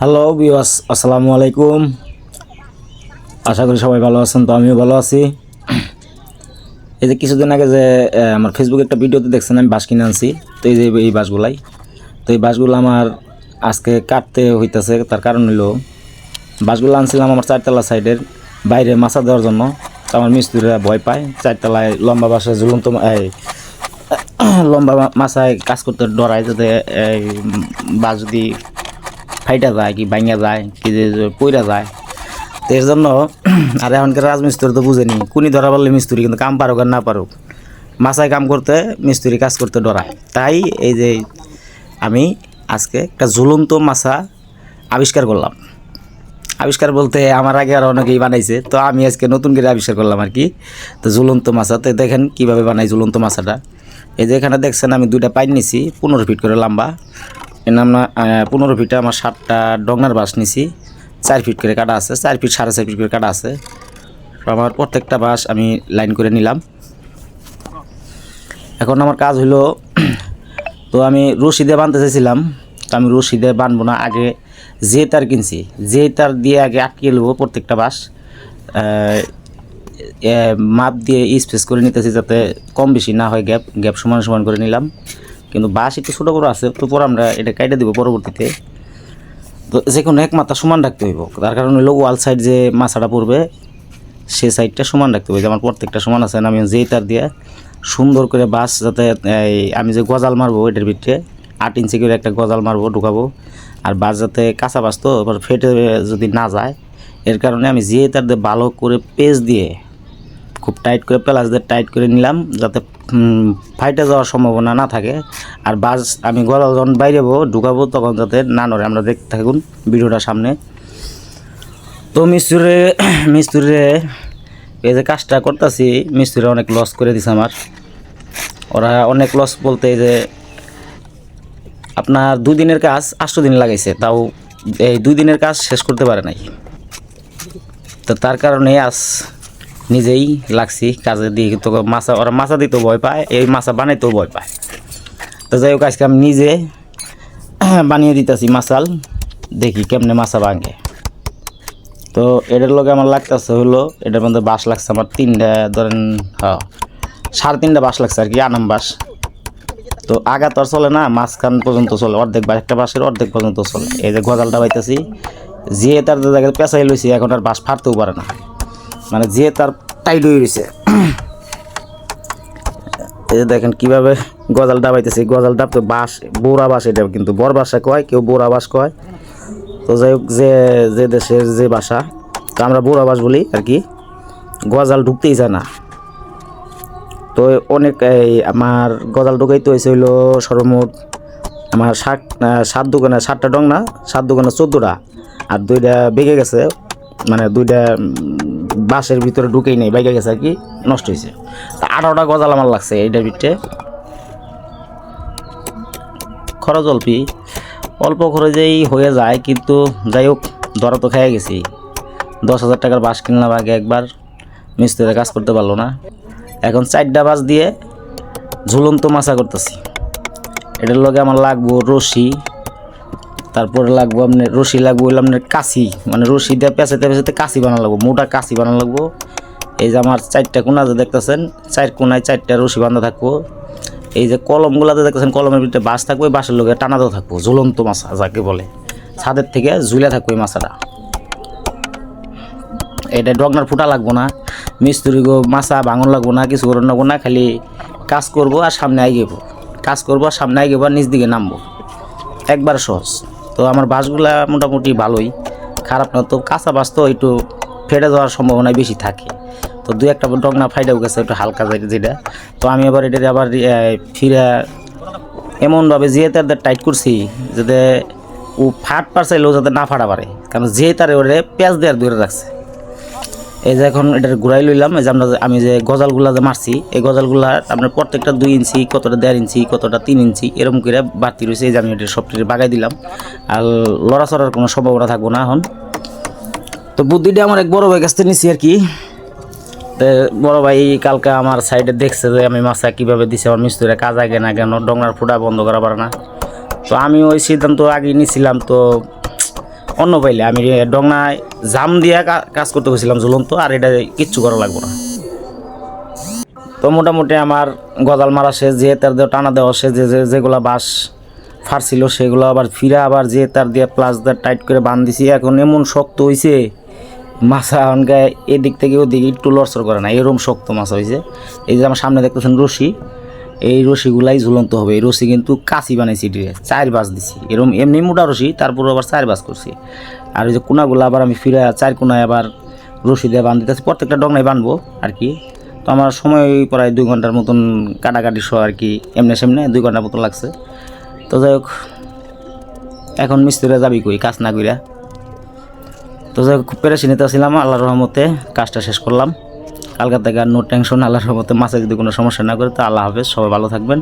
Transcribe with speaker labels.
Speaker 1: Hello বিওয়াস আসসালামু আলাইকুম আশা করি সবাই ভালো আছেন, তো আমিও ভালো আছি। এই যে কিছুদিন আগে যে আমার ফেসবুকে একটা ভিডিওতে দেখছেন, আমি বাস কিনে আনছি। তো এই যে, এই বাসগুলাই। তো এই বাসগুলো আমার আজকে কাটতে হইতেছে, তার কারণ হলো বাসগুলো আনছিলাম আমার চারতলা সাইডের, বাইরে মাছা দেওয়ার জন্য। তো আমার মিস্ত্রিরা ভয় পায়, চারতলায় লম্বা বাসে ঝুলন্ত এই, লম্বা মাছায় কাজ করতে ডরায় যাতে এই বাস যদি ফাইটা যায় কি ভাঙা যায়, কি যে পইরা যায়। তো এর জন্য আর এখনকার রাজমিস্ত্রি তো বুঝেনি, কুনি ধরা পারলে মিস্ত্রি কিন্তু কাম পারুক আর না পারুক। মাছায় কাম করতে, মিস্ত্রি কাজ করতে ডরায়। তাই এই যে আমি আজকে একটা ঝুলন্ত মাছা আবিষ্কার করলাম। আবিষ্কার বলতে আমার আগে আর অনেকেই বানাইছে, তো আমি আজকে নতুন করে আবিষ্কার করলাম আর কি। তো ঝুলন্ত মাছা, তো দেখেন কীভাবে বানাই ঝুলন্ত মাছাটা। এই যে এখানে দেখছেন আমি দুইটা পাইন নিছি, পনেরো ফিট করে লম্বা। এর নাম না পনেরো ফিটে আমার সাতটা ডঙ্গার বাঁশ নিছি। চার ফিট করে কাটা আছে, চার ফিট, সাড়ে চার ফিট করে কাটা আছে। আমার প্রত্যেকটা বাঁশ আমি লাইন করে নিলাম। এখন আমার কাজ হলো তো আমি রশি দিয়ে বানতে চাইছিলাম। তো আমি রশি দিয়ে বানবো না, আগে যে তার কিনছি, যে তার দিয়ে আগে আটকে নেব প্রত্যেকটা বাঁশ মাপ দিয়ে স্পেস করে নিতেছি যাতে কম বেশি না হয় গ্যাপ গ্যাপ সমান সমান করে নিলাম। কিন্তু বাঁশ একটু ছোটো করে আছে, তো পর আমরা এটা কাইটে দিব পরবর্তীতে। তো যে কোনো এক মাথা সমান রাখতে হইব। তার কারণ হলো ওয়াল সাইড যে মাছাটা পড়বে, সে সাইডটা সমান রাখতে হবে যে আমার প্রত্যেকটা সমান আছে, আমি যেই তার দিয়ে সুন্দর করে বাস যাতে আমি যে গজাল মারবো এটার ভিতরে, আট ইঞ্চি করে একটা গজাল মারবো, ঢুকাবো। আর বাস যাতে কাঁচা বাস তো ফেটে যদি না যায়, এর কারণে আমি যে তার দিয়ে ভালো করে পেজ দিয়ে খুব টাইট করে প্লাস দিয়ে টাইট করে নিলাম, যাতে ফাইটে যাওয়ার সম্ভাবনা না থাকে। আর বাস, আমি গলা যখন বাইরেবো ঢুকাবো, তখন যাতে না নড়ে। আমরা দেখতে থাকুন ভিডিওটা সামনে। তো মিস্ত্রি মিস্ত্রি এই যে কাজটা করতেছি মিস্ত্রি অনেক লস করে দিছে আমার। ওরা অনেক লস বলতে যে, আপনার দুই দিনের কাজ আটশো দিন লাগাইছে, তাও এই দুই দিনের কাজ শেষ করতে পারে নাই। তো তার কারণে আজ নিজেই লাগছি কাজে দিয়ে তো মাছা, ওরা মাছা দিতেও ভয় পায়, এই মাছা বানাইতেও ভয় পায়। তো যাই হোক, আজকে আমি নিজে বানিয়ে দিতেছি মাছাল, দেখি কেমনে মাছা ভাঙে। তো এটার লগে আমার লাগতেছে হলো, এটার মধ্যে বাঁশ লাগছে আমার তিনটা, ধরেন হ্যাঁ সাড়ে তিনটা বাঁশ লাগছে আর কি, আনাম বাঁশ। তো আগা তো আর চলে না, মাঝখান পর্যন্ত চলে, অর্ধেক বা একটা বাঁশের অর্ধেক পর্যন্ত চলে। এই যে গজালটা পাইতেছি যে তার জায়গায় পেঁচাই লইছি, এখন আর বাঁশ ফাটতেও পারে না। মানে যে তার টাইট হয়ে রয়েছে। এই দেখেন কীভাবে গজাল ডাবাইতেছে গজাল ডাব তো বাঁশ বোরা বাঁশ এটা কিন্তু বড় বাসা কয় কেউ বোরা বাঁশ কয়। তো যাই হোক যে যে দেশের যে ভাষা তো আমরা বোরা বাস বলি আর কি গজাল ঢুকতেই যায় না। তো অনেক এই আমার গজাল ঢুকাইতে হয়েছে হইল সর্বমোট আমার আহ, সাত দোকানে সাতটা ডং না সাত দোকানে চোদ্দোটা আর দুইটা বেগে গেছে মানে দুইটা বাসের ভিতরে ঢুকেই নেই, বাইকে গেছে আর কি, নষ্ট হয়েছে। তা আঠারোটা গজাল আমার লাগছে এইটার ভিতরে খরচ অল্পই অল্প খরচেই হয়ে যায়, কিন্তু যাই হোক, ধরা তো খেয়ে গেছি। দশ হাজার টাকার বাস কিনলাম আগে একবার মিস্ত্রিতে কাজ করতে পারল না। এখন চারটা বাস দিয়ে ঝুলন্ত মাছা করতেছি। এটার লগে আমার লাগবো রশি তারপরে লাগবো আপনার রশি লাগবো, হইল আপনার কাশি। মানে রশি দিয়ে পেঁচাতে পেঁচাতে কাশি বানানো লাগবো, মোটা কাশি বানানো লাগবো। এই যে আমার চারটা কোনা যে দেখতেছেন? চার কোনায় চারটা রশি বাঁধা থাকব। এই যে কলমগুলাতে দেখতেছেন, কলমের ভিতরে বাঁশ থাকবে বাঁশের লোকে টানাতেও থাকব, ঝুলন্ত মাছা যাকে বলে। ছাদের থেকে ঝুলে থাকব এই মাছাটা। এটা ডগনার ফুটা লাগবো না, মিস্ত্রি গো মাছা ভাঙন লাগবো না, কিছু করুন লাগবো না, খালি কাজ করব আর সামনে আইগেব কাজ করব আর সামনে আর নিচ দিকে নামবো। একবার সহজ। তো আমার বাসগুলা মোটামুটি ভালোই। খারাপ না, তো কাঁচা বাস তো একটু ফেটে যাওয়ার সম্ভাবনা বেশি থাকে। তো দু একটা ডগনা ফাইটাও গেছে একটু হালকা যেটা তো আমি আবার এটা আবার ফিরে এমনভাবে যে তার টাইট করছি যাতে ও ফাট পারচাইলেও যাতে না ফাটা পারে। কারণ যে তারে ওরে পেঁয়াজ দেওয়ার দূরে রাখছে। এই যে এখন এটার ঘুরাই লইলাম, এই যে আমরা আমি যে গজালগুলা যে মারছি, এই গজালগুলা আপনার প্রত্যেকটা দুই ইঞ্চি, কতটা দেড় ইঞ্চি, কতটা তিন ইঞ্চি, এরকম করে বাড়তি রয়েছে। এই যে আমি এটা সবটি বাগাই দিলাম। আর লড়াচড়ার কোনো সম্ভাবনা থাকব না এখন। তো বুদ্ধিটা আমার এক বড় ভাই কাছ থেকে নিচ্ছি আর কি। বড় ভাই কালকে আমার সাইডে দেখছে যে আমি মাছা কীভাবে দিছে, আমার মিস্ত্রিরা কাজ আগে না কেন ডংনার ফুটা বন্ধ করা পারে না। তো আমি ওই সিদ্ধান্ত আগে নিয়েছিলাম তো অন্য পাইলে আমি ডংনায় জাম দিয়ে কাজ করতে গেছিলাম ঝুলন্ত, আর এটা কিচ্ছু করা লাগবো না। তো মোটামুটি আমার গজাল মারা শেষ, যে তার দিয়ে টানা দেওয়া শেষ, যে যেগুলা বাঁশ ফারছিল সেগুলো আবার ফিরা আবার যে তার দিয়ে প্লাস দিয়ে টাইট করে বান দিছি এখন এমন শক্ত হয়েছে মাছা অনকে এদিক থেকে ওদিক একটু লড়সড় করে না এরকম শক্ত মাছ হয়েছে এই যে আমার সামনে দেখতেছেন রশি এই রশিগুলাই ঝুলন্ত হবে। এই রশি কিন্তু কাঁচি বানাইছি দিয়ে চার বাস দিছি। এরকম এমনি মোটা রশি, তারপর আবার চার বাস করছি। আর ওই যে কোনাগুলো আবার আমি ফিরে চার কোনায় আবার রশি দিয়ে বান দিতেছি। প্রত্যেকটা ডগনায় বানবো আর কি। তো আমার সময় প্রায় দুই ঘণ্টার মতন কাটাকাটি সহ আর কি, এমনি সেমনে দুই ঘণ্টার মতন লাগছে। তো যাই হোক, এখন মিস্ত্রিরা যাবি কই, কাজ না কইরা? তো যাই হোক, খুব পেরেশানিতে ছিলাম আল্লাহর রহমতে কাজটা শেষ করলাম। কালকা থেকে আর নো টেনশন আল্লাহর রহমতে মাছে যদি কোনো সমস্যা না করে। তো আল্লাহ হাফেজ, সবাই ভালো থাকবেন।